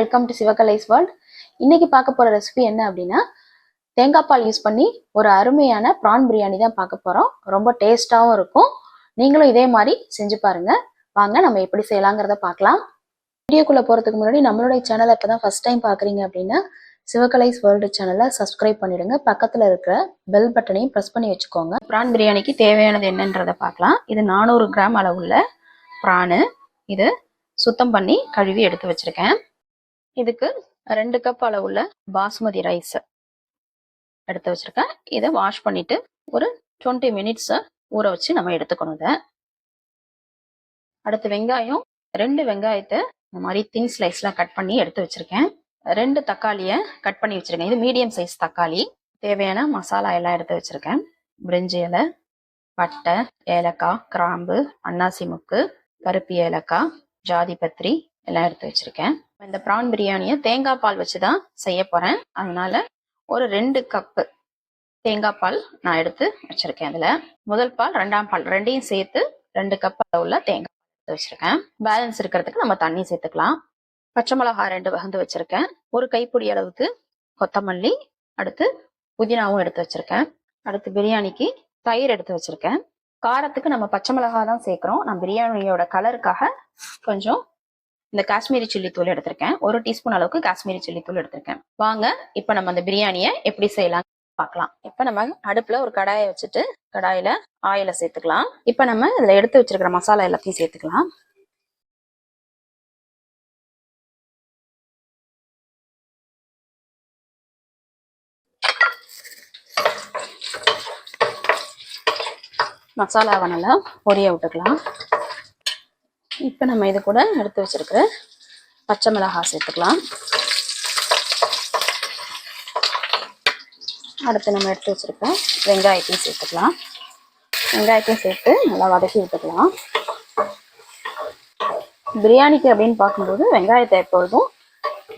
Welcome to Sivakalai's world இன்னைக்கு பார்க்க போகிற ரெசிபி என்ன அப்படின்னா தேங்காய் பால் யூஸ் பண்ணி ஒரு அருமையான ப்ரான் பிரியாணி தான் பார்க்க போகிறோம் ரொம்ப டேஸ்டாகவும் இருக்கும். நீங்களும் இதே மாதிரி செஞ்சு பாருங்க. வாங்க நம்ம எப்படி செய்யலாங்கிறத பார்க்கலாம். வீடியோக்குள்ளே போகிறதுக்கு முன்னாடி நம்மளுடைய சேனலை இப்போ தான் ஃபர்ஸ்ட் டைம் பார்க்குறீங்க அப்படின்னா சிவகலைஸ் வேர்ல்டு சேனலை சப்ஸ்கிரைப் பண்ணிடுங்க. பக்கத்தில் இருக்கிற பெல் பட்டனையும் ப்ரெஸ் பண்ணி வச்சுக்கோங்க. ப்ரான் பிரியாணிக்கு தேவையானது என்னன்றதை பார்க்கலாம். இது நானூறு கிராம் அளவுள்ள ப்ரானு இது சுத்தம் பண்ணி கழுவி எடுத்து வச்சிருக்கேன். இதுக்கு ரெண்டு கப் அளவுள்ள பாஸ்மதி ரைஸ் எடுத்து வச்சிருக்கேன். இதை வாஷ் பண்ணிட்டு ஒரு டுவெண்ட்டி மினிட்ஸ் ஊற வச்சு நம்ம எடுத்துக்கணும் இதை. அடுத்து வெங்காயம் ரெண்டு வெங்காயத்தை இந்த மாதிரி தின் ஸ்லைஸ்லாம் கட் பண்ணி எடுத்து வச்சிருக்கேன். ரெண்டு தக்காளியை கட் பண்ணி வச்சிருக்கேன். இது மீடியம் சைஸ் தக்காளி. தேவையான மசாலா எல்லாம் எடுத்து வச்சிருக்கேன். பிரிஞ்சி இலை பட்டை ஏலக்காய் கிராம்பு அன்னாசி முக்கு கருப்பு ஏலக்காய் ஜாதி பத்திரி எல்லாம் எடுத்து வச்சிருக்கேன். இந்த ப்ரான் பிரியாணியை தேங்காய் பால் வச்சு தான் செய்ய போகிறேன் அதனால் ஒரு ரெண்டு கப்பு தேங்காய் பால் நான் எடுத்து வச்சுருக்கேன் அதில். முதல் பால் ரெண்டாம் பால் ரெண்டையும் சேர்த்து ரெண்டு கப் அளவுல தேங்காய் பால் எடுத்து வச்சுருக்கேன். பேலன்ஸ் இருக்கிறதுக்கு நம்ம தண்ணி சேர்த்துக்கலாம். பச்சை மிளகா ரெண்டு வகுந்து வச்சுருக்கேன். ஒரு கைப்பிடி அளவுக்கு கொத்தமல்லி அடுத்து புதினாவும் எடுத்து வச்சுருக்கேன். அடுத்து பிரியாணிக்கு தயிர் எடுத்து வச்சுருக்கேன். காரத்துக்கு நம்ம பச்சை மிளகா தான் சேர்க்குறோம். நான் பிரியாணியோட கலருக்காக கொஞ்சம் இந்த காஷ்மீரி சில்லி தூள் எடுத்திருக்கேன். ஒரு டீஸ்பூன் அளவுக்கு காஷ்மீரி சில்லி தூள் எடுத்திருக்கேன். வாங்க இப்போ நம்ம அந்த பிரியாணியை எப்படி செய்யலாம் பார்க்கலாம். இப்போ நம்ம அடுப்புல ஒரு கடாயை வச்சுட்டு கடாயில ஆயில சேர்த்துக்கலாம். இப்போ நம்ம இதுல எடுத்து வச்சிருக்கிற மசாலா எல்லாத்தையும் சேர்த்துக்கலாம். மசாலாவை நல்லா பொரிய விட்டுக்கலாம். இப்போ நம்ம இது கூட எடுத்து வச்சிருக்கிற பச்சை மிளகாய் சேர்த்துக்கலாம். அடுத்து நம்ம எடுத்து வச்சிருக்க வெங்காயத்தையும் சேர்த்துக்கலாம். வெங்காயத்தையும் சேர்த்து நல்லா வதக்கி விட்டுக்கலாம். பிரியாணிக்கு அப்படின்னு பார்க்கும்போது வெங்காயத்தை எப்பொழுதும்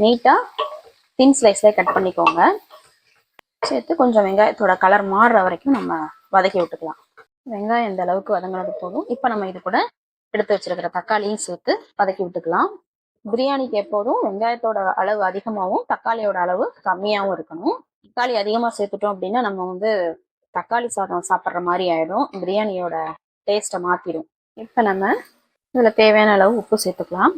நீட்டாக தின் ஸ்லைஸில் கட் பண்ணிக்கோங்க. சேர்த்து கொஞ்சம் வெங்காயத்தோட கலர் மாறுற வரைக்கும் நம்ம வதக்கி விட்டுக்கலாம். வெங்காயம் இந்த அளவுக்கு வதங்கினது போதும். இப்போ நம்ம இது கூட எடுத்து வச்சிருக்கிற தக்காளியும் சேர்த்து வதக்கி விட்டுக்கலாம். பிரியாணிக்கு எப்போதும் வெங்காயத்தோட அளவு அதிகமாகவும் தக்காளியோட அளவு கம்மியாகவும் இருக்கணும். தக்காளி அதிகமாக சேர்த்துட்டோம் அப்படின்னா நம்ம வந்து தக்காளி சாதம் சாப்பிட்ற மாதிரி ஆயிடும். பிரியாணியோட டேஸ்ட்டை மாற்றிடும் இப்போ நம்ம இதில் தேவையான அளவு உப்பு சேர்த்துக்கலாம்.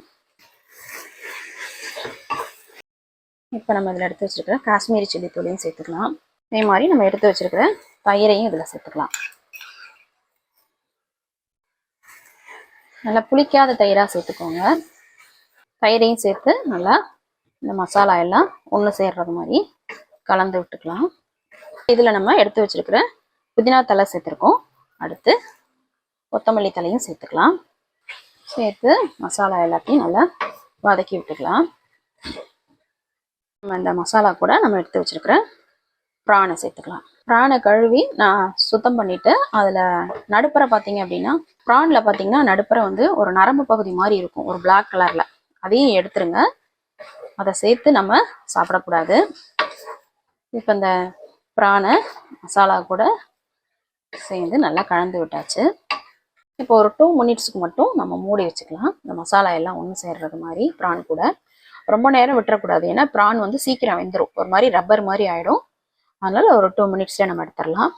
இப்போ நம்ம இதில் எடுத்து வச்சிருக்கிற காஷ்மீரி சில்லி தூளையும் சேர்த்துக்கலாம். அதே மாதிரி நம்ம எடுத்து வச்சிருக்கிற தயிரையும் இதில் சேர்த்துக்கலாம். நல்லா புளிக்காத தயிராக சேர்த்துக்கோங்க. தயிரையும் சேர்த்து நல்லா இந்த மசாலா எல்லாம் ஒன்று சேர்றது மாதிரி கலந்து விட்டுக்கலாம். இதில் நம்ம எடுத்து வச்சிருக்கிற புதினா தலை சேர்த்துருக்கோம். அடுத்து கொத்தமல்லி தலையும் சேர்த்துக்கலாம். சேர்த்து மசாலா எல்லாத்தையும் நல்லா வதக்கி விட்டுக்கலாம். நம்ம இந்த மசாலா கூட நம்ம எடுத்து வச்சிருக்கிற ப்ரானை சேர்த்துக்கலாம். ப்ரானை கழுவி நான் சுத்தம் பண்ணிட்டு அதில் நடுப்புற பார்த்தீங்க அப்படின்னா ப்ரானில் பார்த்தீங்கன்னா நடுப்புற வந்து ஒரு நரம்பு பகுதி மாதிரி இருக்கும் ஒரு பிளாக் கலரில் அதையும் எடுத்துருங்க. அதை சேர்த்து நம்ம சாப்பிடக்கூடாது. இப்போ இந்த ப்ரானை மசாலா கூட சேர்ந்து நல்லா கலந்து விட்டாச்சு. இப்போ ஒரு டூ மினிட்ஸ்க்கு மட்டும் நம்ம மூடி வச்சுக்கலாம். இந்த மசாலா எல்லாம் ஒன்று சேர்றது மாதிரி ப்ரான் கூட. ரொம்ப நேரம் விட்டுறக்கூடாது. ஏன்னா ப்ரான் வந்து சீக்கிரம் வெந்துடும் ஒரு மாதிரி ரப்பர் மாதிரி ஆகிடும் அதனால் ஒரு டூ மினிட்ஸ்லேயே நம்ம எடுத்துடலாம்.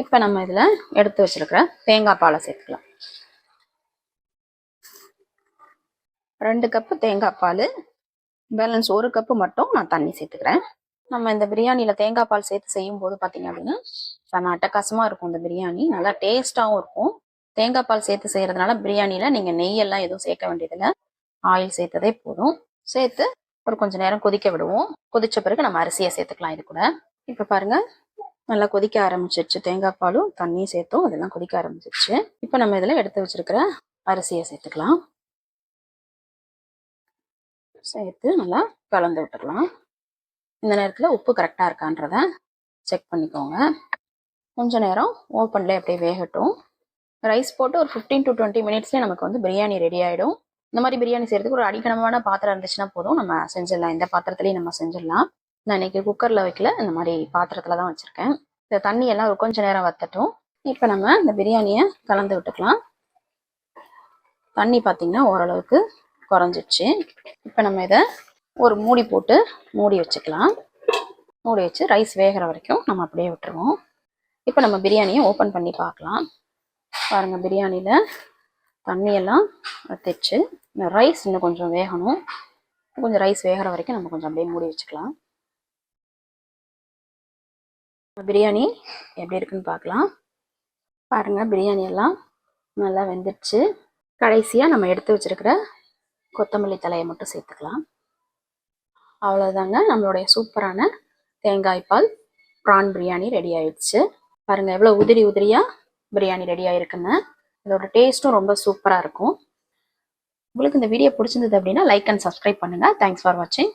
இப்போ நம்ம இதில் எடுத்து வச்சிருக்கிற தேங்காய் பாலை சேர்த்துக்கலாம். ரெண்டு கப்பு தேங்காய் பால் பேலன்ஸ் ஒரு கப்பு மட்டும் நான் தண்ணி சேர்த்துக்கிறேன். நம்ம இந்த பிரியாணியில் தேங்காய் பால் சேர்த்து செய்யும் போது பார்த்தீங்க அப்படின்னா செம அட்டகாசமாக இருக்கும் இந்த பிரியாணி. நல்லா டேஸ்ட்டாகவும் இருக்கும். தேங்காய் பால் சேர்த்து செய்கிறதுனால பிரியாணியில் நீங்கள் நெய்யெல்லாம் எதுவும் சேர்க்க வேண்டியதில்லை. ஆயில் சேர்த்ததே போதும். சேர்த்து ஒரு கொஞ்சம் நேரம் கொதிக்க விடுவோம். கொதித்த பிறகு நம்ம அரிசியை சேர்த்துக்கலாம் இது கூட. இப்போ பாருங்க. நல்லா கொதிக்க ஆரம்பிச்சிருச்சு. தேங்காய் பாலும் தண்ணியும் சேர்த்தோம். அதெல்லாம் கொதிக்க ஆரம்பிச்சிருச்சு. இப்போ நம்ம இதில் எடுத்து வச்சிருக்கிற அரிசியை சேர்த்துக்கலாம். சேர்த்து நல்லா கலந்து விட்டுக்கலாம். இந்த நேரத்தில் உப்பு கரெக்டாக இருக்கான்றத செக் பண்ணிக்கோங்க. கொஞ்ச நேரம் ஓப்பன்லேயே அப்படியே வேகட்டும். ரைஸ் போட்டு ஒரு ஃபிஃப்டீன் டு டுவெண்ட்டி மினிட்ஸ்லேயே நமக்கு வந்து பிரியாணி ரெடி ஆகிடும் இந்த மாதிரி பிரியாணி செய்யறதுக்கு ஒரு அடிக்கணமான பாத்திரம் இருந்துச்சுன்னா போதும். நம்ம செஞ்சிடலாம். இந்த பாத்திரத்துலேயும் நம்ம செஞ்சிடலாம். நான் இன்னைக்கு குக்கரில் வைக்கல. இந்த மாதிரி பாத்திரத்தில் தான் வச்சுருக்கேன். இந்த தண்ணி எல்லாம் ஒரு கொஞ்சம் நேரம் வத்தட்டும். இப்போ நம்ம இந்த பிரியாணியை கலந்து விட்டுக்கலாம். தண்ணி பார்த்திங்கன்னா ஓரளவுக்கு குறைஞ்சிடுச்சு. இப்போ நம்ம இதை ஒரு மூடி போட்டு மூடி வச்சுக்கலாம். மூடி வச்சு ரைஸ் வேகிற வரைக்கும் நம்ம அப்படியே விட்டுருவோம். இப்போ நம்ம பிரியாணியை ஓப்பன் பண்ணி பார்க்கலாம். பாருங்கள் பிரியாணியில் தண்ணியெல்லாம் வத்திச்சு இந்த ரைஸ் இன்னும் கொஞ்சம் வேகணும். கொஞ்சம் ரைஸ் வேகிற வரைக்கும் நம்ம கொஞ்சம் அப்படியே மூடி வச்சுக்கலாம். பிரியாணி எப்படி இருக்குன்னு பார்க்கலாம். பாருங்கள் பிரியாணி எல்லாம் நல்லா வெந்துடுச்சு கடைசியாக நம்ம எடுத்து வச்சிருக்கிற கொத்தமல்லி தலையை மட்டும் சேர்த்துக்கலாம். அவ்வளோதாங்க நம்மளுடைய சூப்பரான தேங்காய் பால் ப்ரான் பிரியாணி ரெடி ஆயிடுச்சு. பாருங்கள் எவ்வளோ உதிரி உதிரியாக பிரியாணி ரெடி ஆயிருக்குன்னு இதோட டேஸ்ட்டும் ரொம்ப சூப்பராக இருக்கும். உங்களுக்கு இந்த வீடியோ பிடிச்சிருந்தது அப்படின்னா லைக் அண்ட் சப்ஸ்கிரைப் பண்ணுங்கள் தேங்க்ஸ் ஃபார் வாட்சிங்